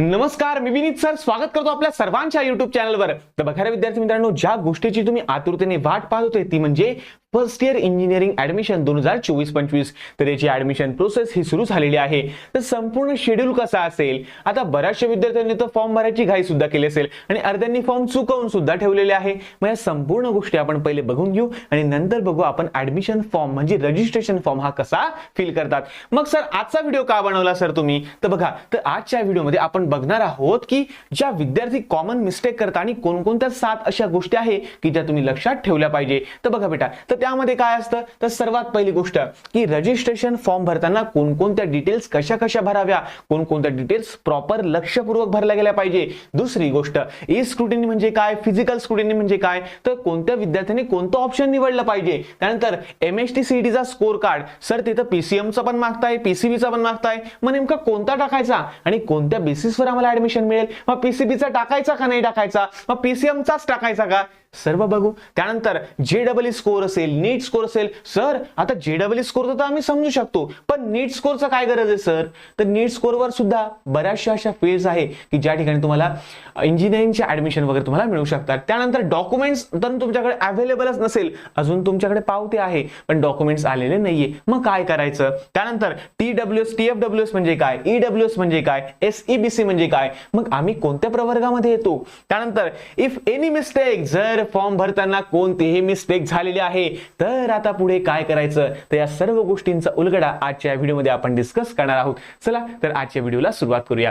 नमस्कार मी विनीत सर. स्वागत करतो आपल्या सर्वांच्या युट्यूब चॅनलवर तर बघा विद्यार्थी मित्रांनो ज्या गोष्टीची तुम्ही आतुरतेने वाट पाहत होते ती म्हणजे फर्स्ट इयर इंजिनिअरिंग ऍडमिशन दोन हजार चोवीस पंचवीस तर याची ऍडमिशन प्रोसेस ही सुरू झालेली आहे. तर संपूर्ण शेड्यूल कसा असेल? आता बऱ्याचशा विद्यार्थ्यांनी तर फॉर्म भरायची घाई सुद्धा केली असेल आणि अर्ध्यांनी फॉर्म चुकवून सुद्धा ठेवलेले आहे. मग या संपूर्ण गोष्टी आपण पहिले बघून घेऊ आणि नंतर बघू आपण ऍडमिशन फॉर्म म्हणजे रजिस्ट्रेशन फॉर्म हा कसा फिल करतात. मग सर आजचा व्हिडिओ का बनवला सर तुम्ही? तर बघा तर आजच्या व्हिडिओमध्ये आपण बघणार आहोत की ज्या विद्यार्थी कॉमन मिस्टेक करतात आणि कोणकोणत्या सात अशा गोष्टी आहे की ज्या तुम्ही लक्षात ठेवल्या पाहिजे. तर बघा बेटा तर त्यामध्ये काय असतं? तर सर्वात पहिली गोष्ट की रजिस्ट्रेशन फॉर्म भरताना कोणकोणत्या डिटेल्स कशा कशा भराव्या? कोणकोणत्या डिटेल्स प्रॉपर लक्षपूर्वक भरल्या गेल्या पाहिजे? दुसरी गोष्ट ई स्क्रुटिनी म्हणजे काय? फिजिकल स्क्रुटिनी म्हणजे काय? तर कोणत्या विद्यार्थ्यांनी कोणतं ऑप्शन निवडलं पाहिजे? त्यानंतर एम एस टी सीईटीचा स्कोर कार्ड सर तिथं पीसीएमचा पण मागताय पीसीबीचा पण मागताय. मग नेमका कोणता टाकायचा? आणि कोणत्या बेसिसवर आम्हाला ऍडमिशन मिळेल? मग पीसीबीचा टाकायचा का नाही टाकायचा? मग पीसीएमचाच टाकायचा का? सर्व बघू. त्यानंतर जे डबल स्कोर असेल नीट स्कोर असेल. सर आता जे डबल स्कोर तर आम्ही समजू शकतो. पण नीट स्कोरचं काय गरज आहे सर तर नीट स्कोरवर सुद्धा बऱ्याचशा अशा फील्ड्स आहे की ज्या ठिकाणी तुम्हाला इंजिनिअरिंगचे ऍडमिशन वगैरे तुम्हाला मिळू शकतात. त्यानंतर डॉक्युमेंट्स तर तुमच्याकडे अवेलेबलच नसेल. अजून तुमच्याकडे पावते आहे पण डॉक्युमेंट्स आलेले नाहीये. मग काय करायचं? त्यानंतर T W S T F W S म्हणजे काय? ई डब्ल्यू एस म्हणजे काय? एस ई बी सी म्हणजे काय? मग आम्ही कोणत्या प्रवर्गामध्ये येतो? त्यानंतर इफ एनी मिस्टेक जर फॉर्म भरताना कोणतीही मिस्टेक झालेली आहे. तर आता पुढे काय करायचं? तर या सर्व गोष्टींचा उलगडा आजच्या व्हिडिओमध्ये आपण डिस्कस करणार आहोत. चला तर आजच्या व्हिडिओला सुरुवात करूया.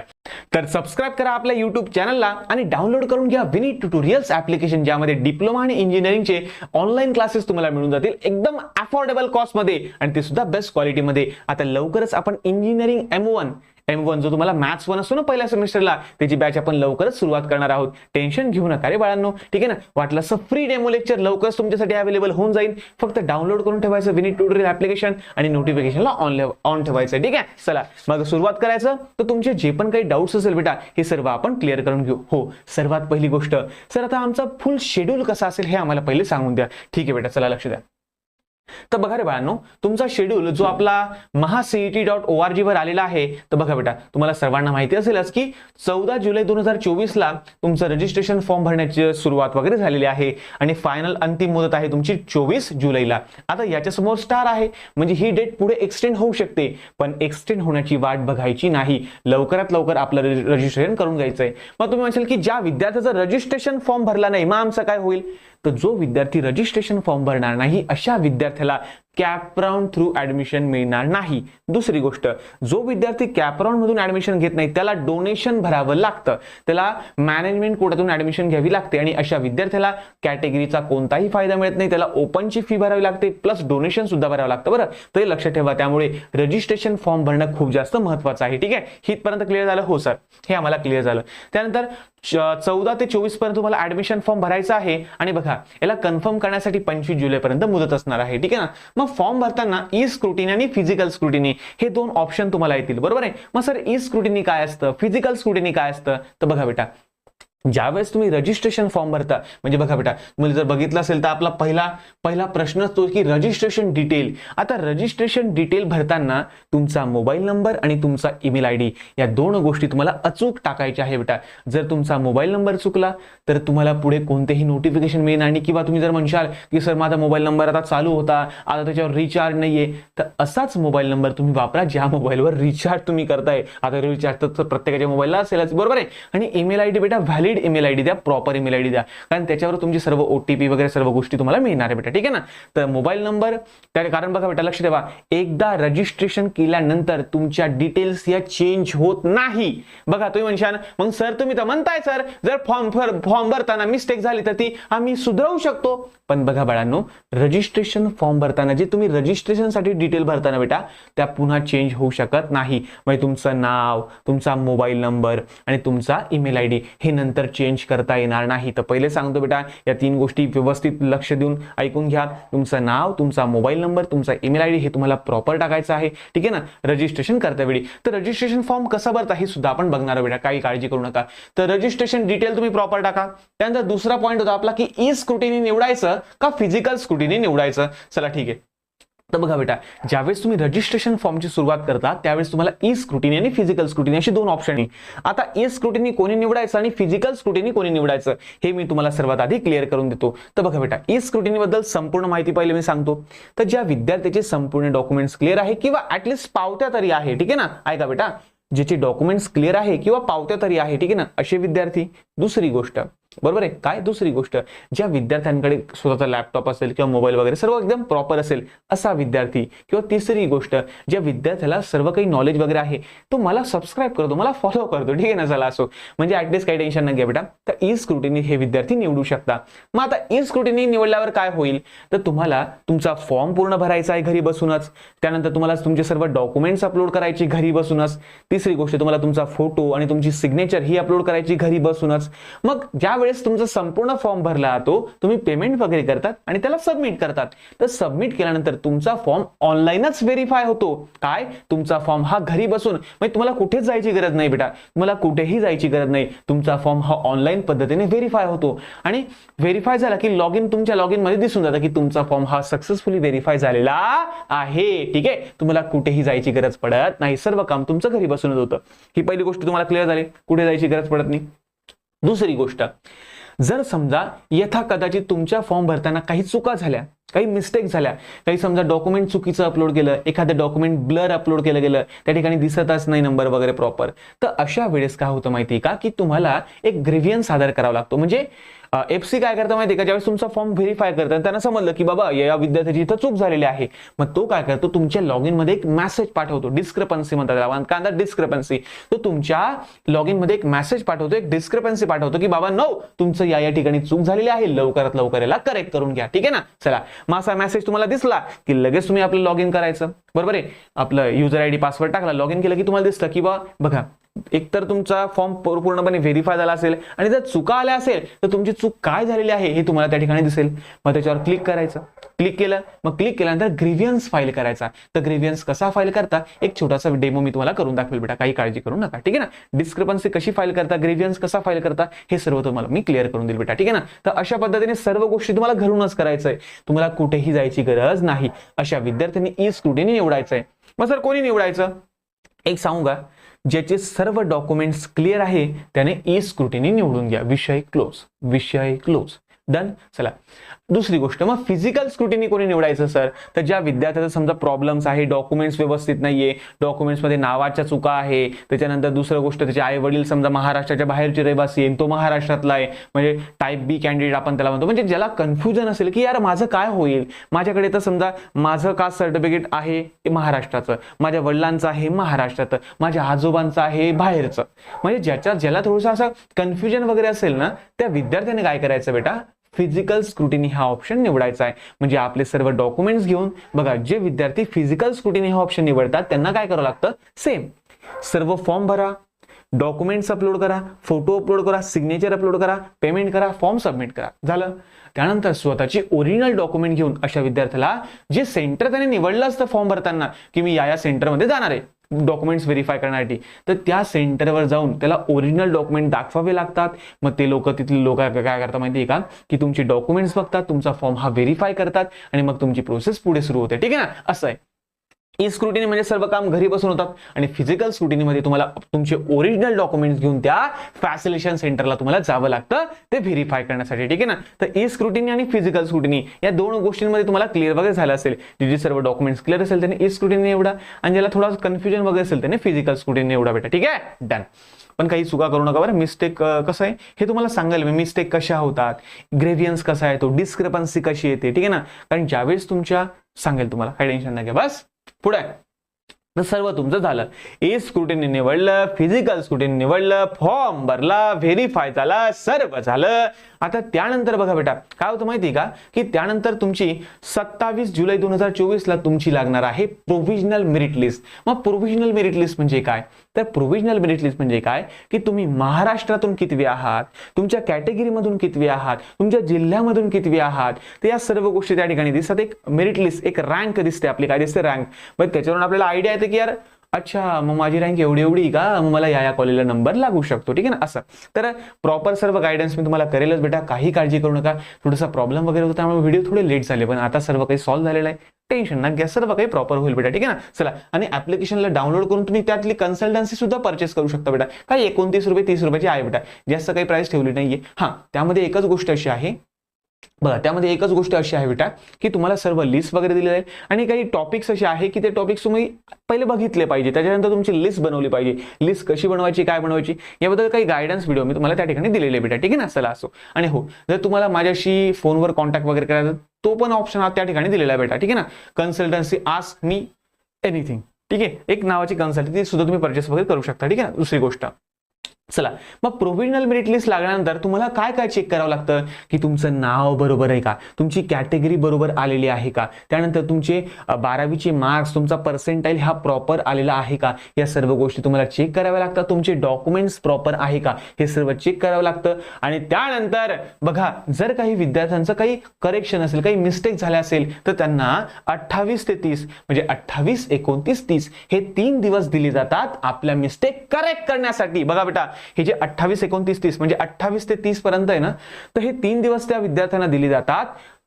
तर सबस्क्राईब करा आपल्या युट्यूब चॅनलला आणि डाउनलोड करून घ्या विनी ट्युटोरियल्स ऍप्लिकेशन ज्यामध्ये डिप्लोमा आणि इंजिनिअरिंगचे ऑनलाईन क्लासेस तुम्हाला मिळून जातील. एकदम अफोर्डेबल कॉस्टमध्ये आणि ते सुद्धा बेस्ट क्वालिटीमध्ये आता लवकरच आपण engineering M one M one जो तुम्हाला मॅथ्स वन असतो ना पहिल्या सेमिस्टरला त्याची बॅच आपण लवकरच सुरुवात करणार आहोत. टेन्शन घेऊ नका रे बाळांनो. ठीक आहे ना? वाटलं असं फ्री डेमो लेक्चर लवकरच तुमच्यासाठी अवेलेबल होऊन जाईल. फक्त डाउनलोड करून ठेवायचं विनी ट्युटोरियल ऍप्लिकेशन आणि नोटिफिकेशनला ऑन ऑन ठेवायचं. ठीक आहे? चला मग सुरुवात करायचं. तर तुमचे जे पण काही डाऊट्स असेल बेटा हे सर्व आपण क्लिअर करून घेऊ. हो सर्वात पहिली गोष्ट. सर आता आमचा फुल शेड्यूल कसा असेल हे आम्हाला पहिले सांगून द्या. ठीक आहे बेटा चला लक्ष द्या. तर बघा रे बाळांनो तुमचा शेड्यूल जो आपला महासीईटी डॉट ओ आर वर आलेला आहे तर बघा बेटा तुम्हाला सर्वांना माहिती असेलच की चौदा जुलै दोन हजार चोवीसला तुमचं रजिस्ट्रेशन फॉर्म भरण्याची सुरुवात वगैरे झालेली आहे आणि फायनल अंतिम मुदत आहे तुमची चोवीस जुलैला. आता याच्यासमोर स्टार आहे म्हणजे ही डेट पुढे एक्सटेंड होऊ शकते पण एक्सटेंड होण्याची वाट बघायची नाही. लवकरात लवकर आपलं रजिस्ट्रेशन करून घ्यायचंय. मग तुम्ही म्हणशाल की ज्या विद्यार्थ्याचं रजिस्ट्रेशन फॉर्म भरला नाही मग आमचं काय होईल? तर जो विद्यार्थी रजिस्ट्रेशन फॉर्म भरणार नाही अशा विद्यार्थ्याला कॅपराऊंड थ्रू ऍडमिशन मिळणार नाही. दुसरी गोष्ट जो विद्यार्थी कॅपराऊंड मधून ऍडमिशन घेत नाही त्याला डोनेशन भरावं लागतं. त्याला मॅनेजमेंट कोटातून ऍडमिशन घ्यावी लागते आणि अशा विद्यार्थ्याला कॅटेगरीचा कोणताही फायदा मिळत नाही. त्याला ओपनची फी भरावी लागते प्लस डोनेशन सुद्धा भरावं लागतं. बरं ते लक्षात ठेवा त्यामुळे रजिस्ट्रेशन फॉर्म भरणं खूप जास्त महत्वाचं आहे. ठीक आहे? हितपर्यंत क्लिअर झालं? हो सर हे आम्हाला क्लिअर झालं. त्यानंतर चौदा ते चोवीसपर्यंत तुम्हाला ऍडमिशन फॉर्म भरायचा आहे. आणि बघा याला कन्फर्म करण्यासाठी पंचवीस जुलैपर्यंत मुदत असणार आहे. ठीक आहे ना? मग फॉर्म भरताना e ई स्क्रुटिनी आणि फिजिकल स्क्रुटिनी हे दोन ऑप्शन तुम्हाला येतील. बरोबर आहे? मग सर ई स्क्रुटिनी काय असतं? फिजिकल स्क्रुटिनी काय असतं? तर बघा बेटा ज्यावेळेस तुम्ही रजिस्ट्रेशन फॉर्म भरता म्हणजे बघा बेटा तुम्ही जर बघितलं असेल तर आपला पहिला पहिला प्रश्न असतो की रजिस्ट्रेशन डिटेल आता रजिस्ट्रेशन डिटेल भरताना तुमचा मोबाईल नंबर आणि तुमचा ईमेल आय डी या दोन गोष्टी तुम्हाला अचूक टाकायच्या आहे बेटा. जर तुमचा मोबाईल नंबर चुकला तर तुम्हाला पुढे कोणतेही नोटिफिकेशन मिळणार आणि किंवा तुम्ही जर म्हणशाल की सर माझा मोबाईल नंबर आता चालू होता आता त्याच्यावर रिचार्ज नाहीये. तर असाच मोबाईल नंबर तुम्ही वापरा ज्या मोबाईलवर रिचार्ज तुम्ही करताय. आता रिचार्ज तर प्रत्येकाच्या मोबाईलला असेलच बरोबर आहे? आणि ईमेल आय डी बेटा व्हॅलिड ईमेल आय डी द्या प्रॉपर ईमेल आय डी द्या. कारण त्याच्यावर तुमची सर्व ओटीपी वगैरे सर्व गोष्टी तुम्हाला मिळणार आहे बेटा ठीक आहे ना? तर मोबाईल नंबर त्या कारण बघा बेटा लक्ष ठेवा. एकदा रजिस्ट्रेशन केल्यानंतर तुमच्या डिटेल्स या चेंज होत नाही. बघा तुम्ही म्हणशान मग सर तुम्ही तर म्हणताय सर जर फॉर्म फॉर्म भरताना मिस्टेक झाली तर ती आम्ही सुधरवू शकतो. पण बघा बाळांनो रजिस्ट्रेशन फॉर्म भरताना जे तुम्ही रजिस्ट्रेशनसाठी डिटेल भरताना बेटा त्या पुन्हा चेंज होऊ शकत नाही. म्हणजे तुमचं नाव तुमचा मोबाईल नंबर आणि तुमचा ईमेल आय डी हे नंतर चेंज करता येणार नाही. तर पहिले सांगतो बेटा या तीन गोष्टी व्यवस्थित लक्ष देऊन ऐकून घ्या. तुमचं नाव तुमचा मोबाईल नंबर तुमचा ईमेल आय डी हे तुम्हाला प्रॉपर टाकायचं आहे. ठीक आहे ना? रजिस्ट्रेशन करता वेळी. तर रजिस्ट्रेशन फॉर्म कसा भरता हे सुद्धा आपण बघणार आहोत बेटा. काही काळजी करू नका. तर रजिस्ट्रेशन डिटेल तुम्ही प्रॉपर टाका. त्यानंतर दुसरा पॉईंट होता आपला की ई स्क्रुटीने निवडायचं का फिजिकल स्क्रुटीने निवडायचं? चला ठीक आहे. तर बघा बेटा ज्यावेळेस तुम्ही रजिस्ट्रेशन फॉर्मची सुरुवात करता त्यावेळेस तुम्हाला e ई स्क्रुटिनी आणि फिजिकल स्क्रुटिनी अशी दोन ऑप्शन आहे आता e ई स्क्रुटिनी कोणी निवडायचं आणि फिजिकल स्क्रुटिनी कोणी निवडायचं हे मी तुम्हाला सर्वात आधी क्लिअर करून देतो. तर बघा बेटा e ई स्क्रुटिनी बद्दल संपूर्ण माहिती पहिले मी सांगतो. तर ज्या विद्यार्थ्याचे संपूर्ण डॉक्युमेंट्स क्लिअर आहे किंवा ऍटलिस्ट पावत्या तरी आहे ठीक आहे ना? ऐका बेटा ज्याचे डॉक्युमेंट्स क्लिअर आहे किंवा पावत्या तरी आहे ठीक आहे ना? असे विद्यार्थी. दुसरी गोष्ट बरोबर आहे? काय दुसरी गोष्ट? ज्या विद्यार्थ्यांकडे स्वतःचा लॅपटॉप असेल किंवा मोबाईल वगैरे सर्व एकदम प्रॉपर असेल असा विद्यार्थी किंवा तिसरी गोष्ट ज्या विद्यार्थ्याला सर्व काही नॉलेज वगैरे आहे तो मला सबस्क्राईब करतो मला फॉलो करतो ठीक आहे ना? चला असो. म्हणजे ऍटलीस्ट काही टेन्शन न घ्या बेटा. तर ई स्क्रुटिनी हे विद्यार्थी निवडू शकता. मग आता ई स्क्रुटिनी निवडल्यावर काय होईल? तर तुम्हाला तुमचा फॉर्म पूर्ण भरायचा आहे घरी बसूनच. त्यानंतर तुम्हाला तुमचे सर्व डॉक्युमेंट्स अपलोड करायची घरी बसूनच. तिसरी गोष्ट तुम्हाला तुमचा फोटो आणि तुमची सिग्नेचर ही अपलोड करायची घरी बसूनच. मग ज्या त्यावेळेस तुमचा संपूर्ण फॉर्म भरला जातो तुम्ही पेमेंट वगैरे करतात आणि त्याला सबमिट करतात. तर सबमिट केल्यानंतर तुमचा फॉर्म ऑनलाईनच व्हेरीफाय होतो. काय? तुमचा फॉर्म हा घरी बसून म्हणजे तुम्हाला कुठेच जायची गरज नाही बेटा. तुम्हाला कुठेही जायची गरज नाही. तुमचा फॉर्म हा ऑनलाईन पद्धतीने व्हेरीफाय होतो. आणि व्हेरीफाय झाला की लॉग इन तुमच्या लॉग इनमध्ये दिसून जातं की तुमचा फॉर्म हा सक्सेसफुली व्हेरीफाय झालेला आहे. ठीक आहे? तुम्हाला कुठेही जायची गरज पडत नाही. सर्व काम तुमचं घरी बसूनच होतं. ही पहिली गोष्ट तुम्हाला क्लिअर झाली. कुठे जायची गरज पडत नाही. दुसरी गोष्ट जर समजा यथा कदाचित तुमच्या फॉर्म भरताना काही चुका झाल्या काही मिस्टेक झाल्या काही समजा डॉक्युमेंट चुकीचं अपलोड केलं एखादं डॉक्युमेंट ब्लर अपलोड केलं गेलं त्या ठिकाणी दिसतच नाही नंबर वगैरे प्रॉपर तर अशा वेळेस काय होतं माहिती आहे का की तुम्हाला एक ग्रेव्हियन सादर करावा लागतो. म्हणजे एफ सी काय करतं माहिती का? ज्यावेळेस तुमचा फॉर्म व्हेरीफाय करतात त्यांना समजलं की बाबा या विद्यार्थ्याची इथं चूक झालेली आहे. मग तो काय करतो? तुमच्या लॉग इनमध्ये एक मेसेज पाठवतो. डिस्क्रिपन्सी म्हणतात कांदा डिस्क्रिपन्सी तो तुमच्या लॉग इनमध्ये एक मेसेज पाठवतो. एक डिस्क्रिपन्सी पाठवतो की बाबा नो तुमचं या या ठिकाणी चूक झालेली आहे. लवकरात लवकर याला करेक्ट करून घ्या. ठीक आहे ना? चला. मग असा मेसेज तुम्हाला दिसला की लगेच तुम्ही आपलं लॉग इन करायचं. बरोबर आहे? आपलं युजर आयडी पासवर्ड टाकला लॉग इन केलं की तुम्हाला दिसतं की बा बघा एकतर तुमचा फॉर्म पूर्णपणे व्हेरीफाय झाला असेल आणि जर चुका आल्या असेल तर तुमची चूक काय झालेली आहे हे तुम्हाला त्या ठिकाणी दिसेल. मग त्याच्यावर क्लिक करायचं. क्लिक केलं मग क्लिक केल्यानंतर ग्रीव्हियन्स फाईल करायचा. तर ग्रीव्हियन्स कसा फाईल करता? एक छोटासा डेमो मी तुम्हाला करून दाखवेल बेटा. काही काळजी करू नका. ठीक आहे ना? डिस्क्रिपन्सी कशी फाईल करता? ग्रीव्हियन्स कसा फाईल करता? हे सर्व तुम्हाला मी क्लिअर करून देईल बेटा. ठीक आहे ना? तर अशा पद्धतीने सर्व गोष्टी तुम्हाला घरूनच करायचं आहे तुम्हाला कुठेही जायची गरज नाही. अशा विद्यार्थ्यांनी ई स्क्रुटीने निवडायचं आहे मग सर कोणी निवडायचं? एक सांगू का? ज्याचे सर्व डॉक्युमेंट्स क्लिअर आहे त्याने ई स्क्रुटिनी निवडून घ्या. विषय क्लोज विषय क्लोज डन चला. दुसरी गोष्ट मग फिजिकल स्क्रुटिनी कोणी निवडायचं सर तर ज्या विद्यार्थ्याचा समजा प्रॉब्लेम्स आहे डॉक्युमेंट्स व्यवस्थित नाहीये डॉक्युमेंट्समध्ये नावाच्या चुका आहे त्याच्यानंतर दुसरं गोष्ट त्याचे आई वडील समजा महाराष्ट्राच्या बाहेरचे रहिवासी आहे तो महाराष्ट्रातला आहे म्हणजे टाईप बी कॅन्डिडेट आपण त्याला म्हणतो. म्हणजे ज्याला कन्फ्युजन असेल की यार माझं काय होईल? माझ्याकडे तर समजा माझं कास्ट सर्टिफिकेट आहे ते महाराष्ट्राचं. माझ्या वडिलांचं आहे महाराष्ट्राचं. माझ्या आजोबांचं आहे बाहेरचं. म्हणजे ज्याच्या ज्याला थोडंसं असं कन्फ्युजन वगैरे असेल ना त्या विद्यार्थ्याने काय करायचं बेटा? फिजिकल स्क्रुटिनी हा ऑप्शन निवडायचा आहे. म्हणजे आपले सर्व डॉक्युमेंट्स घेऊन बघा जे विद्यार्थी फिजिकल स्क्रुटिनी हा ऑप्शन निवडतात त्यांना काय करावं लागतं? सेम सर्व फॉर्म भरा डॉक्युमेंट्स अपलोड करा फोटो अपलोड करा सिग्नेचर अपलोड करा पेमेंट करा फॉर्म सबमिट करा. झालं? त्यानंतर स्वतःची ओरिजिनल डॉक्युमेंट घेऊन अशा विद्यार्थ्याला जे सेंटर त्याने निवडलं असतं फॉर्म भरताना की मी या या सेंटरमध्ये जाणार आहे. डॉक्युमेंट्स व्हेरीफाय करण्यासाठी. तर त्या सेंटरवर जाऊन त्याला ओरिजिनल डॉक्युमेंट दाखवावे लागतात. मग ते लोक तिथले लोक काय करतात माहिती आहे का? की तुमचे डॉक्युमेंट्स बघतात तुमचा फॉर्म हा व्हेरीफाय करतात आणि मग तुमची प्रोसेस पुढे सुरू होते. ठीक आहे ना? असं आहे. ई स्क्रुटिनी म्हणजे सर्व काम घरी बसून होतात. आणि फिजिकल स्क्रुटिनीमध्ये तुम्हाला तुमचे ओरिजिनल डॉक्युमेंट्स घेऊन त्या फॅसिलेशन सेंटरला तुम्हाला जावं लागतं. ते व्हेरीफाय करण्यासाठी ठीक आहे ना? तर ई स्क्रुटिनी आणि फिजिकल स्क्रुटिनी या दोन गोष्टींमध्ये तुम्हाला क्लिअर वगैरे झालं असेल. जे सर्व डॉक्युमेंट्स क्लिअर असेल त्याने ई स्क्रुटिनी एवढा आणि ज्याला थोडा कन्फ्युजन वगैरे असेल त्याने फिजिकल स्क्रुटिनी एवढा बेटा ठीक आहे? डन पण काही चुका करू नका बरं. मिस्टेक कसं आहे? हे तुम्हाला सांगायला मी मिस्टेक कशा होतात? ग्रेव्हियन्स कसा आहे तो? डिस्क्रिपन्सी कशी येते? ठीक आहे ना? कारण ज्यावेळेस तुमच्या सांगेल तुम्हाला. काही टेन्शन नाही घ्या बस. पुढे. तर सर्व तुमचं झालं. ए स्क्रुटिनी निवडलं. फिजिकल स्क्रुटिनी निवडलं. फॉर्म भरला. व्हेरीफाय झाला. सर्व झालं. आता त्यानंतर बघा बेटा काय होतं माहिती का? की त्यानंतर तुमची सत्तावीस जुलै दोन हजार चोवीस ला तुमची लागणार आहे प्रोव्हिजनल मेरिट लिस्ट मग प्रोव्हिजनल मेरिट लिस्ट म्हणजे काय? तर प्रोव्हिजनल मेरिट लिस्ट म्हणजे काय? की तुम्ही महाराष्ट्रातून कितवे आहात? तुमच्या कॅटेगरीमधून कितवे आहात? तुमच्या जिल्ह्यामधून कितवे आहात? तर या सर्व गोष्टी त्या ठिकाणी दिसतात. एक मेरिट लिस्ट एक रँक दिसते आपली. काय दिसते? रँक मग त्याच्यावरून आपल्याला आयडिया येते की यार अच्छा मग माझी रँक एवढी एवढी का? मग मला या या कॉलेजला नंबर लागू शकतो. ठीक आहे ना? असं. तर प्रॉपर सर्व गायडन्स मी तुम्हाला करेलच बेटा. काही काळजी करू नका. थोडासा प्रॉब्लेम वगैरे होता त्यामुळे व्हिडिओ थोडे लेट झाले. पण आता सर्व काही सॉल्व्ह झालेलं आहे. टेन्शन ना घ्या. सर्व काही प्रॉपर होईल बेटा. ठीक आहे ना? चला. आणि ऍप्लिकेशनला डाउनलोड करून तुम्ही त्यातली कन्सल्टन्सी सुद्धा परचेस करू शकता बेटा. काय? एकोणतीस रुपये तीस रुपयाची आहे बेटा. जास्त काही प्राइस ठेवली नाहीये. हा. त्यामध्ये एकच गोष्ट अशी आहे. बघा त्यामध्ये एकच गोष्ट अशी आहे बेटा की तुम्हाला सर्व लिस्ट वगैरे दिलेली आहे आणि काही टॉपिक्स असे आहे की ते टॉपिक्स तुम्ही पहिले बघितले पाहिजे त्याच्यानंतर तुमची लिस्ट बनवली पाहिजे. लिस्ट कशी बनवायची काय बनवायची याबद्दल काही गायडन्स व्हिडिओ मी तुम्हाला त्या ठिकाणी दिलेले बेटा ठीक आहे ना? चला असो. आणि हो जर तुम्हाला माझ्याशी फोनवर कॉन्टॅक्ट वगैरे करायचा तो पण ऑप्शन त्या ठिकाणी दिलेला आहे बेटा ठीक आहे ना? कन्सल्टन्सी आस मी एनिथिंग ठीक आहे? एक नावाची कन्सल्टन्सी सुद्धा तुम्ही परचेस वगैरे करू शकता ठीक आहे ना? दुसरी गोष्ट. चला मग प्रोव्हिजनल मेरिट लिस्ट लागल्यानंतर तुम्हाला काय काय चेक करावं लागतं? की तुमचं नाव बरोबर आहे का? तुमची कॅटेगरी बरोबर आलेली आहे का? त्यानंतर तुमचे बारावीचे मार्क्स तुमचा पर्सेंटाईल हा प्रॉपर आलेला आहे का? या सर्व गोष्टी तुम्हाला चेक कराव्या लागतात. तुमचे डॉक्युमेंट्स प्रॉपर आहे का? हे सर्व चेक करावं लागतं. आणि त्यानंतर बघा जर काही विद्यार्थ्यांचं काही करेक्शन असेल काही मिस्टेक झाल्या असेल तर त्यांना अठ्ठावीस ते तीस म्हणजे अठ्ठावीस एकोणतीस तीस हे तीन दिवस दिले जातात आपल्या मिस्टेक करेक्ट करण्यासाठी. बघा बेटा हे जे अठ्ठावीस एकोणतीस तीस म्हणजे अठ्ठावीस ते तीस पर्यंत आहे ना तर हे तीन दिवस त्या विद्यार्थ्यांना दिली जातात.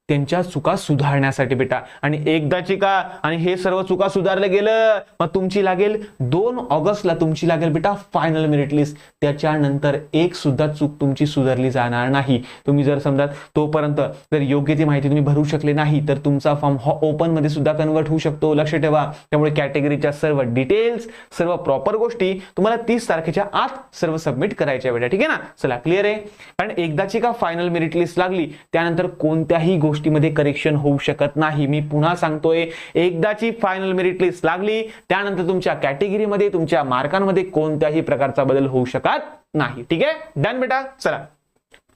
त्यांच्या चुका सुधारण्यासाठी बेटा. आणि एकदाची का आणि हे सर्व चुका सुधारलं गेलं मग तुमची लागेल दोन ऑगस्टला तुमची लागेल बेटा फायनल मेरिट लिस्ट त्याच्यानंतर एक सुद्धा चूक तुमची सुधारली जाणार नाही. तुम्ही जर समजा तोपर्यंत जर योग्य ती माहिती तुम्ही भरू शकले नाही तर तुमचा फॉर्म हा ओपनमध्ये सुद्धा कन्वर्ट होऊ शकतो. लक्ष ठेवा. त्यामुळे कॅटेगरीच्या सर्व डिटेल्स सर्व प्रॉपर गोष्टी तुम्हाला तीस तारखेच्या आत सर्व सबमिट करायच्या बेटा. ठीक आहे ना? चला क्लिअर आहे? कारण एकदाची का फायनल मेरिट लिस्ट लागली त्यानंतर कोणत्याही गोष्टीमध्ये करेक्शन होऊ शकत नाही. मी पुन्हा सांगतोय एकदाची फायनल मेरिट लिस्ट लागली त्यानंतर तुमच्या कॅटेगरीमध्ये तुमच्या मार्कांमध्ये कोणत्याही प्रकारचा बदल होऊ शकत नाही. ठीक आहे? डन बेटा. चला.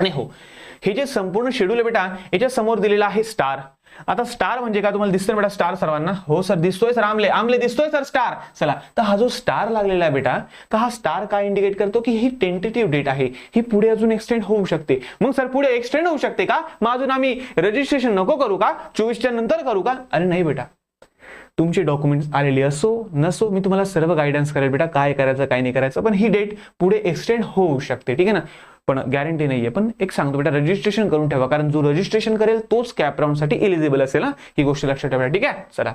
आणि हो हे जे संपूर्ण शेड्यूल आहे बेटा याच्या समोर दिलेलं आहे स्टार आता स्टार म्हणजे काय तुम्हाला दिसतोय बेटा स्टार सर्वांना? हो सर दिसतोय सर आमले. आमले दिसतोय सर स्टार चला तर हा जो स्टार लागलेला आहे बेटा तर हा स्टार काय इंडिकेट करतो की ही टेंटेटिव्ह डेट आहे. ही पुढे अजून एक्सटेंड होऊ शकते. मग सर पुढे एक्सटेंड होऊ शकते का? मग अजून आम्ही रजिस्ट्रेशन नको करू का? चोवीसच्या नंतर करू का? अरे नाही बेटा. तुमचे डॉक्युमेंट्स आलेले असो नसो मी तुम्हाला सर्व गायडन्स करेल बेटा काय करायचं काय नाही करायचं पण ही डेट पुढे एक्सटेंड होऊ शकते ठीक आहे ना? पण गॅरंटी नाहीये. पण एक सांगतो बेटा रजिस्ट्रेशन करून ठेवा कारण जो रजिस्ट्रेशन करेल तोच कॅपसाठी एलिजिबल असेल ना ही गोष्ट लक्षात ठेवा ठीक आहे? चला.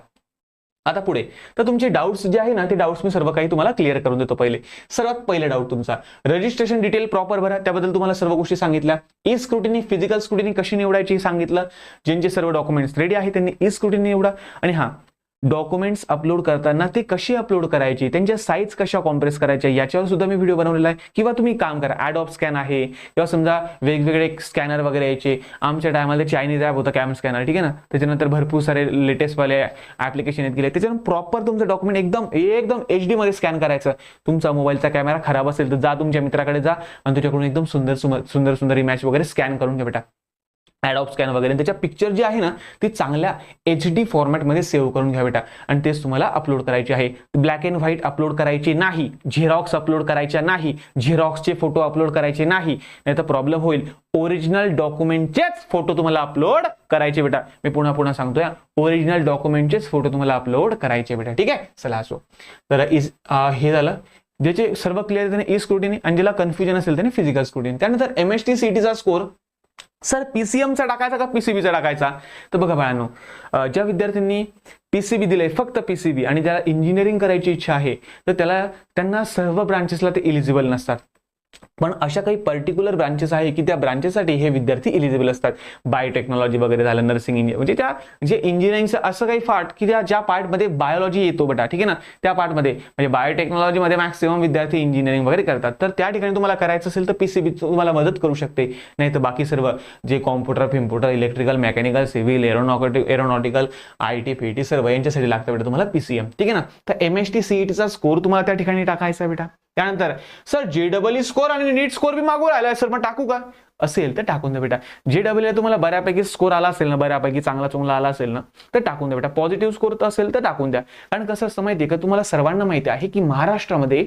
आता पुढे. तर तुमचे डाऊट्स जे आहे ना ते डाऊट्स मी सर्व काही तुम्हाला क्लिअर करून देतो पहिले. सर्वात पहिले डाऊट तुमचा. रजिस्ट्रेशन डिटेल प्रॉपर भरा त्याबद्दल तुम्हाला सर्व गोष्टी सांगितल्या. ई स्क्रुटिनी फिजिकल स्क्रुटिनी कशी निवडायची सांगितलं. ज्यांचे सर्व डॉक्युमेंट्स रेडी आहे त्यांनी ई स्क्रुटिनी निवडा. आणि हा डॉक्युमेंट्स अपलोड करताना ते कशी अपलोड करायची त्यांच्या साईज कशा कॉम्प्रेस करायच्या याच्यावर सुद्धा मी व्हिडिओ बनवलेला आहे. किंवा तुम्ही काम करा ॲडॉप स्कॅन आहे किंवा समजा वेगवेगळे स्कॅनर वगैरे यायचे. आमच्या टायमाला चायनीज ॲप होता कॅम स्कॅनर ठीक आहे ना? त्याच्यानंतर भरपूर सारे लेटेस्ट वाले ऍप्लिकेशन येत गेले. त्याच्यानंतर प्रॉपर तुमचं डॉक्युमेंट एकदम एकदम एच डीमध्ये स्कॅन करायचं. तुमचा मोबाईलचा कॅमेरा खराब असेल तर जा तुमच्या मित्राकडे जा आणि त्याच्याकडून एकदम सुंदर सुंदर सुंदर सुंदर इमॅच वगैरे स्कॅन करून घ्या बेटा. ॲडॉप स्कॅन वगैरे. त्याच्या पिक्चर जी आहे ना ती चांगल्या एच डी फॉर्मॅटमध्ये सेव्ह करून घ्या बेटा आणि तेच तुम्हाला अपलोड करायचे आहे. ब्लॅक अँड व्हाईट अपलोड करायचे नाही. झेरॉक्स अपलोड करायच्या नाही. झेरॉक्सचे फोटो अपलोड करायचे नाही. नाही तर प्रॉब्लेम होईल ओरिजिनल डॉक्युमेंटचेच फोटो तुम्हाला अपलोड करायचे बेटा. मी पुन्हा पुन्हा सांगतोय ओरिजिनल डॉक्युमेंटचेच फोटो तुम्हाला अपलोड करायचे बेटा. ठीक आहे? चला असो. तर इज हे झालं. ज्याचे सर्व क्लिअर त्याने ई स्क्रुटिनी आणि ज्याला कन्फ्युजन असेल त्याने फिजिकल स्क्रुटिनी त्यानंतर एम एस टी सीटीचा स्कोर सर पीसीएमचा टाकायचा का पीसीबीचा टाकायचा? तर बघा बाळांनो ज्या विद्यार्थ्यांनी पीसीबी दिलंय फक्त पीसीबी आणि ज्याला इंजिनिअरिंग करायची इच्छा आहे तर त्याला त्यांना सर्व ब्रांचेसला ते इलिजिबल नसतात. पण अशा काही पर्टिक्युलर ब्रांचेस आहे की त्या ब्रांचेससाठी हे विद्यार्थी इलिजिबल असतात. बायोटेक्नॉलॉजी वगैरे झालं नर्सिंग इंजिनियर म्हणजे त्या जे इंजिनिअरिंगचं असं काही पार्ट की त्या ज्या पार्टमध्ये बायोलॉजी येतो बटा ठीक आहे ना? त्या पार्टमध्ये म्हणजे बायोटेक्नॉलॉजीमध्ये मॅक्सिमम विद्यार्थी इंजिनिअरिंग वगैरे करतात. तर त्या ठिकाणी तुम्हाला करायचं असेल तर पीसीबी तुम्हाला मदत करू शकते. नाही तर बाकी सर्व जे computer फिम्प्युटर electrical mechanical civil aeronautic aeronautical I T P T सर्व यांच्यासाठी लागतं बेटा तुम्हाला पीसीएम ठीक आहे ना? तर एम एस टी सीईटीचा स्कोर तुम्हाला त्या ठिकाणी टाकायचा बेटा. त्यानंतर सर जे डबल ई स्कोर आणि नीट स्कोर बी मागू राहिला सर मग टाकू का? असेल तर टाकून द्या बेटा. जे डबल तुम्हाला बऱ्यापैकी स्कोर आला असेल ना बऱ्यापैकी चांगला चांगला आला असेल ना तर टाकून द्या बेटा. पॉझिटिव्ह स्कोर तर असेल तर टाकून द्या. कारण कसं असतं माहितीये का? तुम्हाला सर्वांना माहिती आहे की महाराष्ट्रामध्ये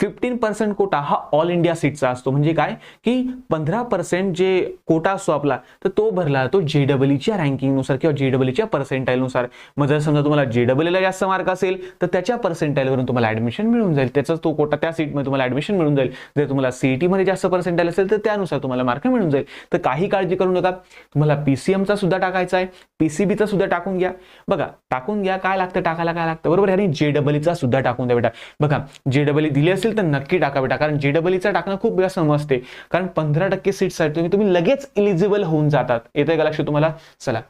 फिफ्टीन पर्सेंट कोटा हा ऑल इंडिया सीटचा असतो. म्हणजे काय? की पंधरा पर्सेंट जे कोटा असतो आपला तर तो भरला जातो जेडब्ल्यूच्या रँकिंगनुसार किंवा जेडब्ल्यूच्या पर्सेंटाईलनुसार मग जर समजा तुम्हाला जेडब्ल्यूला जास्त मार्क असेल तर त्याच्या पर्सेंटाईलवरून तुम्हाला ऍडमिशन मिळून जाईल. त्याचा तो कोटा त्या सीटमध्ये तुम्हाला ऍडमिशन मिळून जाईल. जर तुम्हाला सीईटीमध्ये जास्त पर्सेंटाईल असेल तर त्यानुसार तुम्हाला मार्क मिळून जाईल. तर काही काळजी करू नका. तुम्हाला पीसीएमचा सुद्धा टाकायचा आहे. पीसीबीचा सुद्धा टाकून घ्या. बघा टाकून घ्या. काय लागतं? टाकायला काय लागतं? बरोबर आणि जेडब्ल्यूचा सुद्धा टाकून द्या बेटा. बघा जेडब्ल्यू दिली असेल तर नक्की टाका बेटा कारण जेडब्ल्यूचा टाकणं खूप वेळा समजते. कारण पंधरा टक्के सीटसाठी तुम्ही तुम्ही लगेच इलिजिबल होऊन जातात. येतंय का लक्ष तुम्हाला? चला.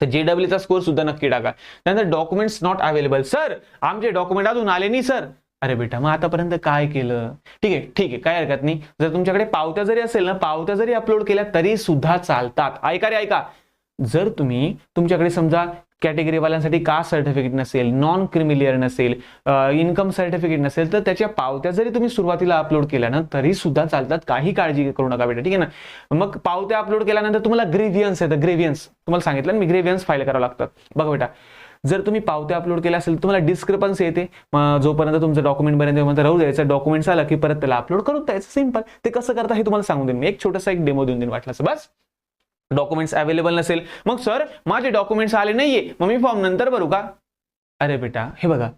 तर जेडब्ल्यूचा स्कोर सुद्धा नक्की टाका. त्यानंतर डॉक्युमेंट्स नॉट अवेलेबल सर आमचे डॉक्युमेंट अजून आले नाही सर अरे बेटा मग आतापर्यंत काय केलं? ठीक आहे ठीक आहे काय हरकत नाही. जर तुमच्याकडे पावत्या जरी असेल ना पावत्या जरी अपलोड केल्या तरी सुद्धा चालतात. ऐका रे ऐका. जर तुम्ही तुमच्याकडे समजा कॅटेगरीवाल्यांसाठी कास्ट सर्टिफिकेट नसेल नॉन क्रिमिलियर नसेल इन्कम सर्टिफिकेट नसेल तर त्याच्या पावत्या जरी तुम्ही सुरुवातीला अपलोड केल्या ना तरी सुद्धा चालतात. काही काळजी करू नका बेटा ठीक आहे ना? मग पावत्या अपलोड केल्यानंतर तुम्हाला ग्रेव्हियन्स येतं ग्रेव्हियन्स तुम्हाला सांगितलं ना मी ग्रेव्हियन्स फाईल करावं लागतात बघा बेटा जर तुम्ही पावत्या अपलोड केल्या असेल तर तुम्हाला डिस्क्रिपन्सी येते. जोपर्यंत तुमचं डॉक्युमेंट पर्यंत राहू द्यायचं डॉक्युमेंट्स आलं की परत त्याला अपलोड करून द्यायचं. सिंपल ते कसं करता हे तुम्हाला सांगून देईन मी. एक छोटासा एक डेमो देऊन देईन वाटलं बस. डॉक्युमेंट्स अवेलेबल नसेल. मग सर माझे डॉक्युमेंट्स आले नाहीये. मग मी फॉर्म नंतर भरू का? अरे बेटा हे बघा.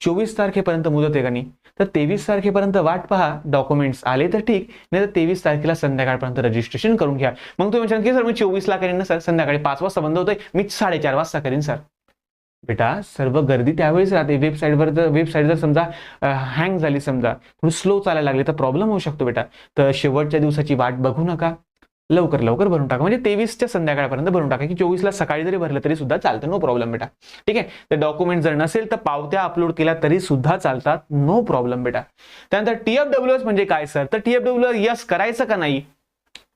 चोवीस तारखेपर्यंत मुदत आहे का नाही? तर तेवीस तारखेपर्यंत वाट पहा. डॉक्युमेंट्स आले तर ठीक. नाही तर तेवीस तारखेला संध्याकाळपर्यंत रजिस्ट्रेशन करून घ्या. मग तुम्ही विचार की सर मी चोवीसला करेन ना सर? संध्याकाळी पाच वाजता बंद होतोय. मी साडेचार वाजता करेन सर. बेटा सर्व गर्दी त्यावेळेस राहते. वेबसाईटवर जर वेबसाईट जर समजा हँग झाली समजा थोडी स्लो चालायला लागली तर प्रॉब्लेम होऊ शकतो बेटा. तर शेवटच्या दिवसाची वाट बघू नका. लवकर लवकर भरून टाका. म्हणजे तेवीसच्या संध्याकाळपर्यंत भरून टाका. की चोवीसला सकाळी जरी भरलं तरी सुद्धा चालतं. नो प्रॉब्लेम बेटा. ठीक आहे? तर डॉक्युमेंट जर नसेल तर पावत्या अपलोड केल्या तरी सुद्धा चालतात. नो प्रॉब्लेम बेटा. त्यानंतर टीएफडब्ल्यू एस म्हणजे काय सर तर टीएफडब्ल्यू यस करायचं का नाही?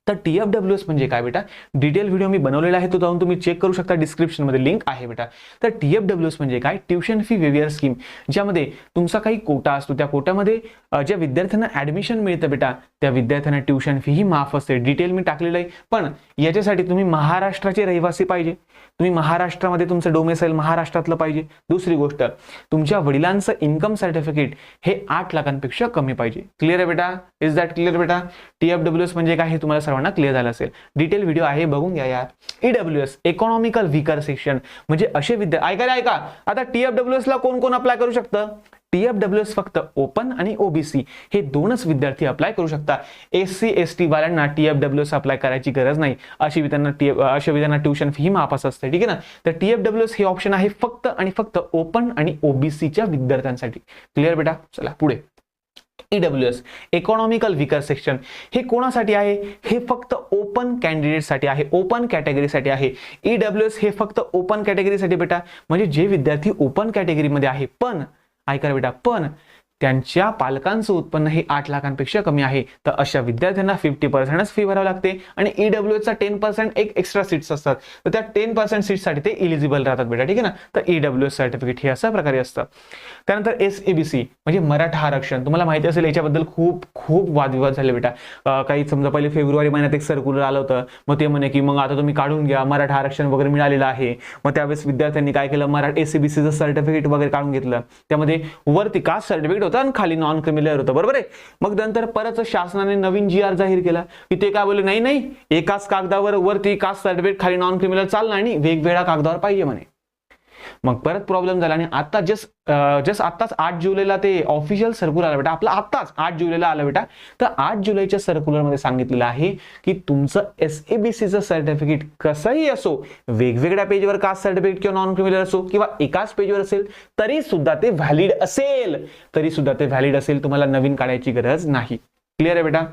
तर टी एफ एस म्हणजे काय बेटा? डिटेल व्हिडिओ मी बनवलेला आहे तो जाऊन तुम्ही चेक करू शकता. डिस्क्रिप्शनमध्ये लिंक आहे बेटा. तर टी एफ एस म्हणजे काय? ट्युशन फी वेवियर स्कीम ज्यामध्ये तुमचा काही कोटा असतो त्या कोट्यामध्ये ज्या विद्यार्थ्यांना ऍडमिशन मिळतं बेटा त्या विद्यार्थ्यांना ट्युशन फी ही माफ असते. डिटेल मी टाकलेलं आहे. पण याच्यासाठी तुम्ही महाराष्ट्राचे रहिवासी पाहिजे. तुम्ही महाराष्ट्रामध्ये तुमचं डोमेसाईल महाराष्ट्रातलं पाहिजे. दुसरी गोष्ट तुमच्या वडिलांचं इन्कम सर्टिफिकेट हे आठ लाखांपेक्षा कमी पाहिजे. क्लिअर आहे बेटा? इज दॅट क्लिअर बेटा? टीएफडब्ल्यू एस म्हणजे काय हे तुम्हाला सर्वांना क्लिअर झालं असेल. डिटेल व्हिडिओ आहे बघून घ्या यार. E W S economical weaker section म्हणजे असे विद्या ऐका ऐका. आता टीएफडब्ल्यू एस ला कोण कोण अप्लाय करू शकतं? टीएफडब्ल्यू एस फक्त ओपन आणि ओबीसी हे दोनच विद्यार्थी अप्लाय करू शकता. एस सी एस टी वाल्यांना टीएफडब्ल्यू एस अप्लाय करायची गरज नाही. अशी विद्यांना टी अशा विद्यांना ट्युशन फी माफच असते ठीक आहे ना? तर टीएफडब्ल्यू एस हे ऑप्शन आहे फक्त आणि फक्त ओपन आणि ओबीसीच्या विद्यार्थ्यांसाठी. क्लिअर बेटा? चला पुढे. E W S economical weaker section हे कोणासाठी आहे? हे फक्त ओपन कॅन्डिडेटसाठी आहे ओपन कॅटेगरीसाठी आहे. ईडब्ल्यू एस हे फक्त ओपन कॅटेगरीसाठी बेटा. म्हणजे जे विद्यार्थी ओपन कॅटेगरीमध्ये आहे पण ऐका रे बेटा पण त्यांच्या पालकांचं उत्पन्न हे आठ लाखांपेक्षा कमी आहे. तर अशा विद्यार्थ्यांना फिफ्टी पर्सेंटच फी भरावी लागते आणि ईडब्ल्यू चा टेन पर्सेंट एक एक्स्ट्रा सीट्स असतात. तर त्या टेन पर्सेंट सीटसाठी ते इलिजिबल राहतात बेटा ठीक आहे ना? तर ईडब्ल्यू एस सर्टिफिकेट हे अशा प्रकारे असतं. त्यानंतर एस एबीसी म्हणजे मराठा आरक्षण. तुम्हाला माहिती असेल याच्याबद्दल खूप खूप वादविवाद झाले बेटा. काही समजा पहिले फेब्रुवारी महिन्यात एक सर्क्युलर आलं होतं. मग ते म्हणे की मग आता तुम्ही काढून घ्या मराठा आरक्षण वगैरे मिळालेलं आहे. मग त्यावेळेस विद्यार्थ्यांनी काय केलं? मराठा एसीबीसीचं सर्टिफिकेट वगैरे काढून घेतलं. त्यामध्ये वरती कास्ट सर्टिफिकेट होतं आणि खाली नॉन क्रिमिलियर होतं. बरोबर आहे? मग नंतर परत शासनाने नवीन जी आर जाहीर केला. की ते काय बोलले? नाही नाही एकाच कागदावर वरती कास्ट सर्टिफिकेट खाली नॉन क्रिमिनल चालणार आणि वेगवेगळ्या कागदावर पाहिजे म्हणे. मग परत प्रॉब्लेम झाला आणि आता जस्ट जस्ट आत्ताच आठ जुलैला ते ऑफिशियल सर्क्युलर आलं बेटा. आपलं आत्ताच आठ जुलैला आलं बेटा. तर आठ जुलैच्या सर्क्युलरमध्ये सांगितलेलं आहे की तुमचं एस ए बी सीचं सर्टिफिकेट कसंही असो वेगवेगळ्या पेजवर कास्ट सर्टिफिकेट किंवा नॉन क्रिमिनल असो किंवा एकाच पेजवर असेल तरी सुद्धा ते व्हॅलिड असेल. तरी सुद्धा ते व्हॅलिड असेल तुम्हाला नवीन काढायची गरज नाही. क्लिअर आहे बेटा?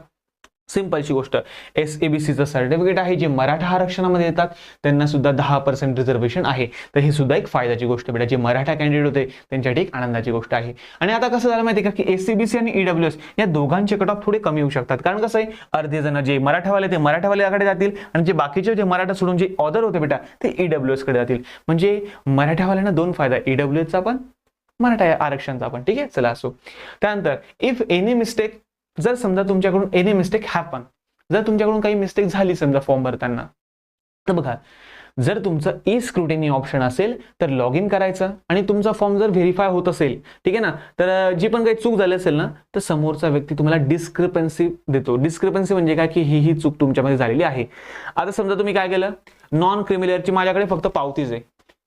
सिंपलची गोष्ट. एस ए बी सीचं सर्टिफिकेट आहे जे मराठा आरक्षणामध्ये येतात त्यांना सुद्धा दहा पर्सेंट रिझर्वेशन आहे. तर ही सुद्धा एक फायद्याची गोष्ट बेटा जे मराठा कॅन्डिडेट होते त्यांच्यासाठी एक आनंदाची गोष्ट आहे. आणि आता कसं झालं माहिती का की सी आणि ईडब्ल्यू एस या दोघांचे कट ऑफ थोडे कमी होऊ शकतात. कारण कसं आहे अर्धे जण जे मराठावाले ते मराठावाल्याकडे जातील आणि जे बाकीचे जे मराठा सोडून जे ऑदर होते बेटा ते ईडब्ल्यू एस जातील. म्हणजे मराठावाल्यांना दोन फायदा ईडब्ल्यू एसचा पण मराठा आरक्षणचा पण. ठीक आहे? चला असो. त्यानंतर इफ एनी मिस्टेक जर समजा तुमच्याकडून एनी मिस्टेक हॅपन जर तुमच्याकडून काही मिस्टेक झाली समजा फॉर्म भरताना तर बघा जर तुमचं ई स्क्रुटिनी ऑप्शन असेल तर लॉग इन करायचं आणि तुमचा फॉर्म जर व्हेरीफाय होत असेल ठीक आहे ना? तर जी पण काही चूक झाली असेल ना तर समोरचा व्यक्ती तुम्हाला डिस्क्रिपन्सी देतो. डिस्क्रिपन्सी म्हणजे काय? की ही ही चूक तुमच्यामध्ये झालेली आहे. आता समजा तुम्ही काय केलं? नॉन क्रिमिलरची माझ्याकडे फक्त पावतीच आहे.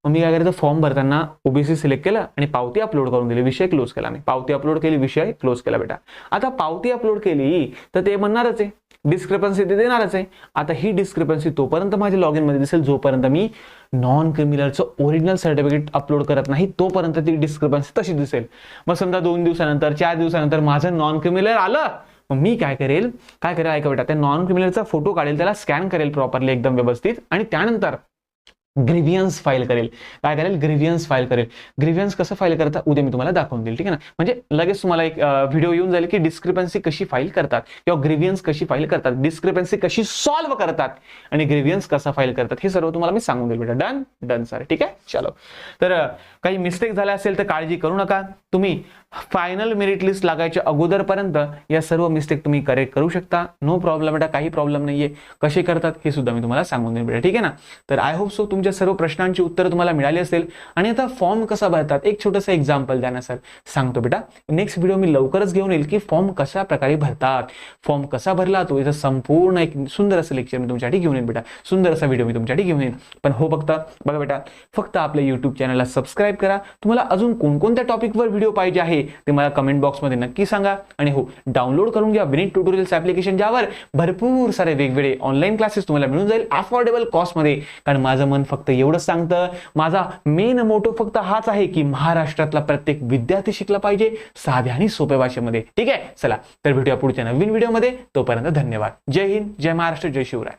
मग मी काय करायचं फॉर्म भरताना ओबीसी सिलेक्ट केलं आणि पावती अपलोड करून दिली. विषय क्लोज केला मी. पावती अपलोड केली विषय क्लोज केला बेटा. आता पावती अपलोड केली तर ते म्हणणारच आहे. डिस्क्रिपन्सी ते देणारच आहे. आता ही डिस्क्रिपन्सी तोपर्यंत माझ्या लॉग इनमध्ये दिसेल जोपर्यंत मी नॉन क्रिमिनलचं ओरिजिनल सर्टिफिकेट अपलोड करत नाही तोपर्यंत ती डिस्क्रिपन्सी तशी दिसेल. मग समजा दोन दिवसानंतर चार दिवसानंतर माझं नॉन क्रिमिनल आलं मग मी काय करेल? काय करेल? ऐका बेटा त्या नॉन क्रिमिनलचा फोटो काढेल त्याला स्कॅन करेल प्रॉपरली एकदम व्यवस्थित. आणि त्यानंतर ग्रिव्हियन्स फाईल करेल. काय करेल? ग्रिव्हियन्स फाईल करेल. ग्रिव्हियन्स कसं फाईल करता? उद्या मी तुम्हाला दाखवून देईल. ठीक आहे ना? म्हणजे लगेच तुम्हाला एक व्हिडिओ येऊन जाईल की डिस्क्रिपन्सी कशी फाईल करतात किंवा ग्रिव्हियन्स कशी फाईल करतात. डिस्क्रिपन्सी कशी सॉल्व्ह करतात आणि ग्रिव्हियन्स कसा फाईल करतात हे सर्व तुम्हाला मी सांगून देईल बेटा. डन डन सर ठीक आहे? चलो. तर काही मिस्टेक झाल्या असेल तर काळजी करू नका. तुम्ही फायनल मेरिट लिस्ट लागायच्या अगोदरपर्यंत या सर्व मिस्टेक तुम्ही करेक्ट करू शकता. नो प्रॉब्लेम बेटा काही प्रॉब्लेम नाहीये. कसे करतात हे सुद्धा मी तुम्हाला सांगून देईन बेटा. ठीक आहे ना? तर आय होप सो तुमच्या सर्व प्रश्नांची उत्तरं तुम्हाला मिळाली असेल. आणि आता फॉर्म कसा भरतात? एक छोटंसं एक्झाम्पल द्या ना सर सांगतो बेटा. नेक्स्ट व्हिडिओ मी लवकरच घेऊन येईल की फॉर्म कशा प्रकारे भरतात. फॉर्म कसा भरला तो? याचा संपूर्ण एक सुंदर असं लेक्चर मी तुमच्यासाठी घेऊन येईन बेटा. सुंदर असा व्हिडिओ मी तुमच्यासाठी घेऊन येईन. पण हो फक्त बघा बेटा फक्त आपल्या युट्यूब चॅनलला सबस्क्राईब करा. तुम्हाला अजून कोणकोणत्या टॉपिकवर व्हिडिओ पाहिजे आहे? ते मला कमेंट बॉक्समध्ये नक्की सांगा. आणि हो डाउनलोड करून घ्या विनिट ट्युटोरियल्स ऍप्लिकेशन ज्यावर भरपूर सारे वेगवेगळे ऑनलाईन क्लासेस तुम्हाला मिळून जाईल अफोर्डेबल कॉस्टमध्ये कारण माझं मन फक्त एवढंच सांगतं. माझा मेन मोटो फक्त हाच आहे की महाराष्ट्रातला प्रत्येक विद्यार्थी शिकला पाहिजे साध्या आणि सोप्या भाषेमध्ये. ठीक आहे? चला तर भेटूया पुढच्या नवीन व्हिडिओमध्ये तोपर्यंत धन्यवाद. जय हिंद जय महाराष्ट्र जय शिवराय.